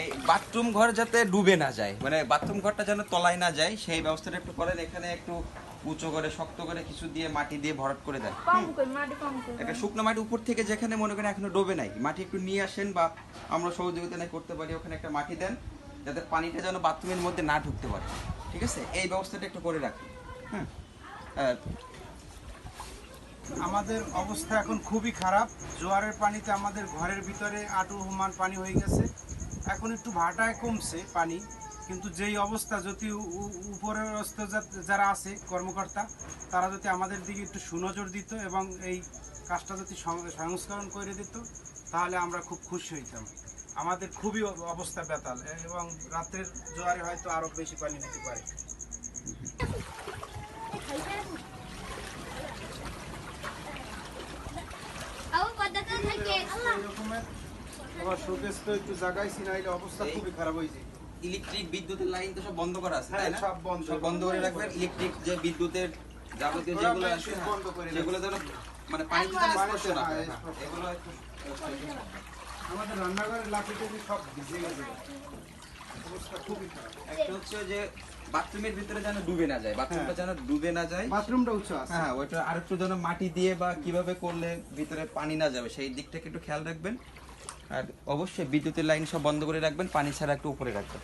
এই বাথরুম ঘর যাতে ডুবে না যায় মানে বাথরুম ঘরটা যেন তলায় না যায় সেই ব্যবস্থাটা একটু করেন এখানে একটু উঁচু করে শক্ত করে কিছু দিয়ে মাটি দিয়ে ভরাট করে দেন। কম কই মাটি কম কই একটা শুকনো মাটি উপর থেকে যেখানে মনে করেন এখনও ডোবে নাই মাটি একটু নিয়ে আসেন বা আমরা সহযোগিতা করতে পারি ওখানে একটা মাটি দেন যাতে পানিটা যেন বাথরুমের মধ্যে না ঢুকতে পারে। ঠিক আছে? এই ব্যবস্থাটা একটু করে রাখুন। হ্যাঁ? আমাদের অবস্থা এখন খুবই খারাপ। জোয়ারের পানিতে আমাদের ঘরের ভিতরে আটু সমান পানি হয়ে গেছে। এখন একটু ভাটায় কমছে পানি, কিন্তু যেই অবস্থা, যদি উপরের যারা আছে, কর্মকর্তা, তারা যদি আমাদের দিকে একটু সুনজর দিত এবং এই কাজটা যদি সংস্করণ করে দিত, তাহলে আমরা খুব খুশি হইতাম। আমাদের খুবই অবস্থা বেতাল এবং রাত্রের জোয়ারে হয়তো আরও বেশি পানি হতে পারে। শোকেস তো একটু জায়গায় অবস্থা খুবই খারাপ হয়েছে ইলেকট্রিক বিদ্যুতের লাইন তো সব বন্ধ করা আছে তাই হ্যাঁ, না? সব বন্ধ। সব বন্ধ করে রাখবেন। ইলেকট্রিক যে বিদ্যুতের যাবতীয় যেগুলো আছে সেগুলো যেন মানে পানিতে যেন স্পর্শ না। হ্যাঁ। এগুলো একটু আমাদের রান্নাঘরের লাঠিটা সব ভিজে গেছে। অবস্থা খুবই খারাপ। একটা হচ্ছে যে বাথরুমের ভিতরে যেন ডুবে না যায় বাথরুমটা যেন ডুবে না যায়। বাথরুমটা উচ্চ আছে। হ্যাঁ ওইটা আরেকটু যেন মাটি দিয়ে বা কীভাবে করলে ভিতরে পানি না যাবে সেই দিকটাকে একটু খেয়াল রাখবেন। আর অবশ্যই বিদ্যুতের লাইন সব বন্ধ করে রাখবেন পানি ছাড়া একটু উপরে রাখবেন।